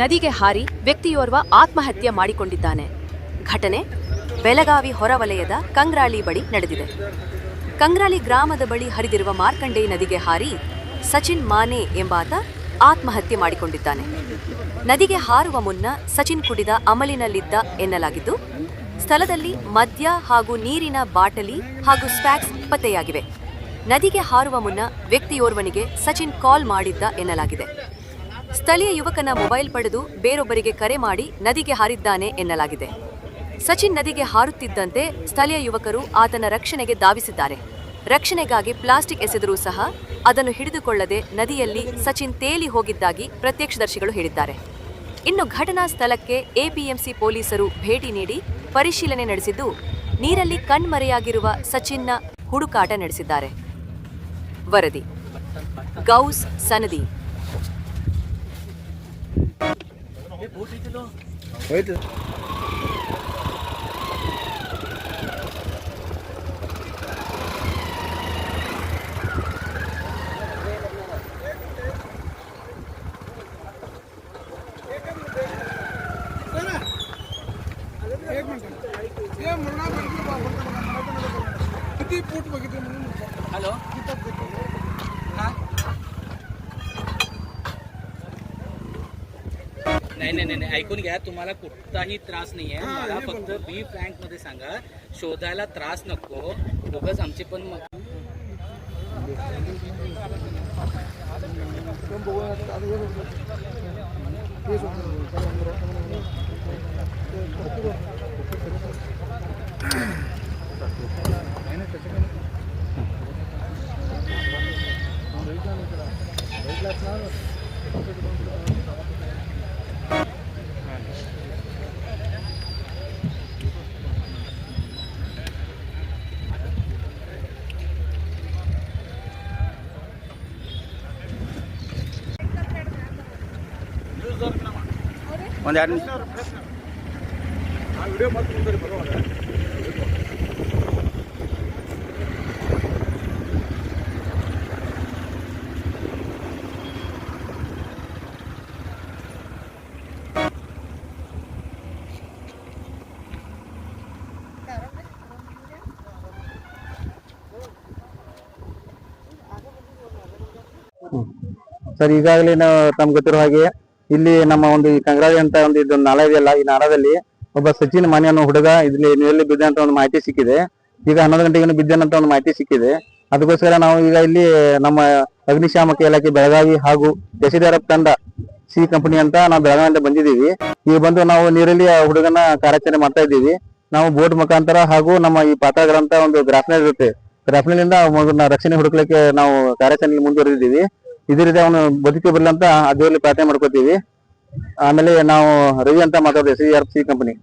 ನದಿಗೆ ಹಾರಿ ವ್ಯಕ್ತಿಯೋರ್ವ ಆತ್ಮಹತ್ಯೆ ಮಾಡಿಕೊಂಡಿದ್ದಾನೆ. ಘಟನೆ ಬೆಳಗಾವಿ ಹೊರವಲಯದ ಕಂಗ್ರಾಳಿ ಬಳಿ ನಡೆದಿದೆ. ಕಂಗ್ರಾಳಿ ಗ್ರಾಮದ ಬಳಿ ಹರಿದಿರುವ ಮಾರ್ಕಂಡೇಯ ನದಿಗೆ ಹಾರಿ ಸಚಿನ್ ಮಾನೆ ಎಂಬಾತ ಆತ್ಮಹತ್ಯೆ ಮಾಡಿಕೊಂಡಿದ್ದಾನೆ. ನದಿಗೆ ಹಾರುವ ಮುನ್ನ ಸಚಿನ್ ಕುಡಿದ ಅಮಲಿನಲ್ಲಿದ್ದ ಎನ್ನಲಾಗಿದ್ದು, ಸ್ಥಳದಲ್ಲಿ ಮದ್ಯ ಹಾಗೂ ನೀರಿನ ಬಾಟಲಿ ಹಾಗೂ ಸ್ಪ್ಯಾಕ್ಸ್ ಪತ್ತೆಯಾಗಿವೆ. ನದಿಗೆ ಹಾರುವ ಮುನ್ನ ವ್ಯಕ್ತಿಯೋರ್ವನಿಗೆ ಸಚಿನ್ ಕಾಲ್ ಮಾಡಿದ್ದ ಎನ್ನಲಾಗಿದೆ. ಸ್ಥಳೀಯ ಯುವಕನ ಮೊಬೈಲ್ ಪಡೆದು ಬೇರೊಬ್ಬರಿಗೆ ಕರೆ ಮಾಡಿ ನದಿಗೆ ಹಾರಿದ್ದಾನೆ ಎನ್ನಲಾಗಿದೆ. ಸಚಿನ್ ನದಿಗೆ ಹಾರುತ್ತಿದ್ದಂತೆ ಸ್ಥಳೀಯ ಯುವಕರು ಆತನ ರಕ್ಷಣೆಗೆ ಧಾವಿಸಿದ್ದಾರೆ. ರಕ್ಷಣೆಗಾಗಿ ಪ್ಲಾಸ್ಟಿಕ್ ಎಸೆದರೂ ಸಹ ಅದನ್ನು ಹಿಡಿದುಕೊಳ್ಳದೆ ನದಿಯಲ್ಲಿ ಸಚಿನ್ ತೇಲಿ ಹೋಗಿದ್ದಾಗಿ ಪ್ರತ್ಯಕ್ಷದರ್ಶಿಗಳು ಹೇಳಿದ್ದಾರೆ. ಇನ್ನು ಘಟನಾ ಸ್ಥಳಕ್ಕೆ ಎಪಿಎಂಸಿ ಪೊಲೀಸರು ಭೇಟಿ ನೀಡಿ ಪರಿಶೀಲನೆ ನಡೆಸಿದ್ದು, ನೀರಲ್ಲಿ ಕಣ್ಮರೆಯಾಗಿರುವ ಸಚಿನ್ನ ಹುಡುಕಾಟ ನಡೆಸಿದ್ದಾರೆ. ವರದಿ. ಗೌಸ್ ಸನದಿ. போயிட்டு போட்டு नाही नाही नाही नाही ऐकून घ्या तुम्हाला कुठलाही त्रास नाही आहे मला फक्त बी फ्रँकमध्ये सांगा शोधायला त्रास नको उगाच आमचे पण म- ಒಂದು ಎರಡು ನಿಮಿಷ ಆ ವಿಡಿಯೋ ಮತ್ತೆ ಮುಂದೆ ಬರೋವಾಗ ಸರ್ ಈಗಾಗಲೇ ನಾವು ತಮ್ಗೆ ಗೊತ್ತಿರೋ ಹಾಗೆ ಇಲ್ಲಿ ನಮ್ಮ ಒಂದು ಈ ಕಂಗ್ರಾಳಿ ಅಂತ ಒಂದು ಇದೊಂದು ನಾಳ ಇದೆಯಲ್ಲ ಈ ನಾಳದಲ್ಲಿ ಒಬ್ಬ ಸಚಿನ್ ಮಾನ್ಯ ಅನ್ನೋ ಹುಡುಗ, ಇಲ್ಲಿ ನೀರಲ್ಲಿ ಬಿದ್ದ ಅಂತ ಒಂದು ಮಾಹಿತಿ ಸಿಕ್ಕಿದೆ. ಈಗ ಹನ್ನೊಂದು ಗಂಟೆಗೆ ಬಿದ್ದನಂತ ಒಂದು ಮಾಹಿತಿ ಸಿಕ್ಕಿದೆ. ಅದಕ್ಕೋಸ್ಕರ ನಾವು ಈಗ ಇಲ್ಲಿ ನಮ್ಮ ಅಗ್ನಿಶಾಮಕ ಇಲಾಖೆ ಬೆಳಗಾವಿ ಹಾಗೂ ಯಶಿದಾರ ತಂಡ ಸಿ ಕಂಪನಿ ಅಂತ ನಾವು ಬೆಳಗಾವಿಯಿಂದ ಬಂದಿದ್ದೀವಿ. ಈಗ ಬಂದು ನಾವು ನೀರಲ್ಲಿ ಆ ಹುಡುಗನ ಕಾರ್ಯಾಚರಣೆ ಮಾಡ್ತಾ ಇದ್ದೀವಿ. ನಾವು ಬೋಟ್ ಮುಖಾಂತರ ಹಾಗೂ ನಮ್ಮ ಈ ಪಾತ್ರಗಳಂತ ಒಂದು ಗ್ರಾಫ್ನರ್ ಇರುತ್ತೆ ಗ್ರಾಫ್ನಲ್ಲಿಂದ ರಕ್ಷಣೆ ಹುಡುಕಲಿಕ್ಕೆ ನಾವು ಕಾರ್ಯಾಚರಣೆ ಮುಂದುವರೆದಿದ್ದೀವಿ. ಇದೇ ರೀತಿ ಅವನು ಬದುಕಿ ಬರ್ಲಿ ಅಂತ ಆ ದೇವರಲ್ಲಿ ಪ್ರಾರ್ಥನೆ ಮಾಡ್ಕೋತೀವಿ. ಆಮೇಲೆ ನಾವು ರವಿ ಅಂತ ಮಾತಾಡ್ತೀವಿ C R C company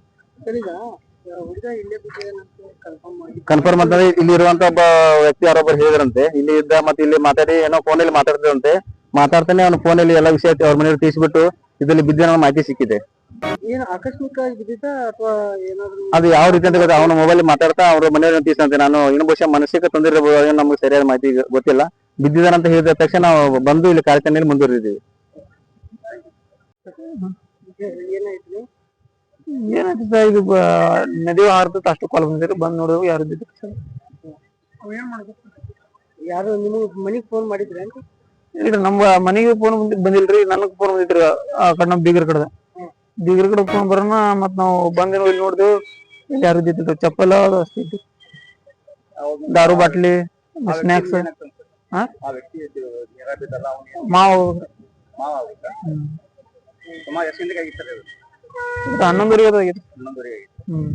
confirm ಅಂತಂದ್ರೆ ಇಲ್ಲಿ ಇರುವಂತ ಒಬ್ಬ ವ್ಯಕ್ತಿ ಯಾರೊಬ್ಬರು ಹೇಳಿದ್ರಂತೆ. ಇಲ್ಲಿ ಇದ್ದ ಮತ್ತೆ ಇಲ್ಲಿ ಮಾತಾಡಿ ಏನೋ ಫೋನಲ್ಲಿ ಮಾತಾಡ್ತಿದ್ರಂತೆ. ಮಾತಾಡ್ತಾನೆ ಅವ್ನ ಫೋನಲ್ಲಿ ಎಲ್ಲ ವಿಷಯ ಅವ್ರ ಮನೆಯವ್ರು ತಿಳಿಸ್ಬಿಟ್ಟು ಇದರಲ್ಲಿ ಬಿದ್ದ ಮಾಹಿತಿ ಸಿಕ್ಕಿದೆ. ಅದು ಯಾವ ರೀತಿ ಅಂತ ಗೊತ್ತಾ? ಅವನ ಮೊಬೈಲ್ ಮಾತಾಡ್ತಾ ಅವ್ರ ಮನೆಯವ್ರನ್ನ ತಿಳಿಸಂತೆ ನಾನು ಇನ್ನೂ ಬಹುಶಃ ಮನಸ್ಸಿಗೆ ತೊಂದರೆ ನಮ್ಗೆ ಸರಿಯಾದ ಮಾಹಿತಿ ಗೊತ್ತಿಲ್ಲ. ಬಿದ್ದಿದ್ದಾನಂತ ಹೇಳಿದ ತಕ್ಷಣ ನಾವು ಬಂದು ಇಲ್ಲಿ ಕಾರ್ಯಾಚರಣೆಯಲ್ಲಿ ಮುಂದುವರಿದೀವಿ ಏನಾಯ್ತು ಸರ್? ಇದು ನದಿ ಹಾರ್ತದ ಅಷ್ಟು ಕಾಲ್ ಬಂದಿದ್ರು ಬಂದು ನೋಡಿದ್ರು ಯಾರು ಇದ್ದಿದ್ರು ಸರ್ ಯಾರು ನಿಮಗೆ ಮನೆಗೆ ಫೋನ್ ಮಾಡಿದ್ರೆ ಅಂತ? ನಮ್ಮ ಮನೆಗೆ ಫೋನ್ ಬಂದಿಲ್ರಿ. ನನಗೆ ಫೋನ್ ಬಂದಿದ್ರಿ ಆ ಕಡೆ ನಮ್ಮ ಬೀಗರ್ ಕಡೆ ಬೀಗರ್ ಕಡೆ ಫೋನ್ ಬರೋಣ. ಮತ್ ನಾವು ಬಂದೇನೋ ಇಲ್ಲಿ ನೋಡಿದೆವು. ಇಲ್ಲಿ ಯಾರು ಇದ್ದಿದ್ದು ಚಪ್ಪಲ ಅದು ಅಷ್ಟೇ ಇದ್ದು ದಾರು ಬಾಟ್ಲಿ ಸ್ನಾಕ್ಸ್ ಹಾ ಆ? ವ್ಯಕ್ತಿ ಮಾವು. ಮಾವ ಹ್ಮ್. ಸುಮಾರು ಎಷ್ಟು ಗಂಟೆಗೆ ಆಗಿತ್ತು ಇದು? ಹನ್ನೊಂದುವರೆಗೆ ಆಗೈತೆ ಹನ್ನೊಂದುವರೆಗೆ ಹ್ಮ್.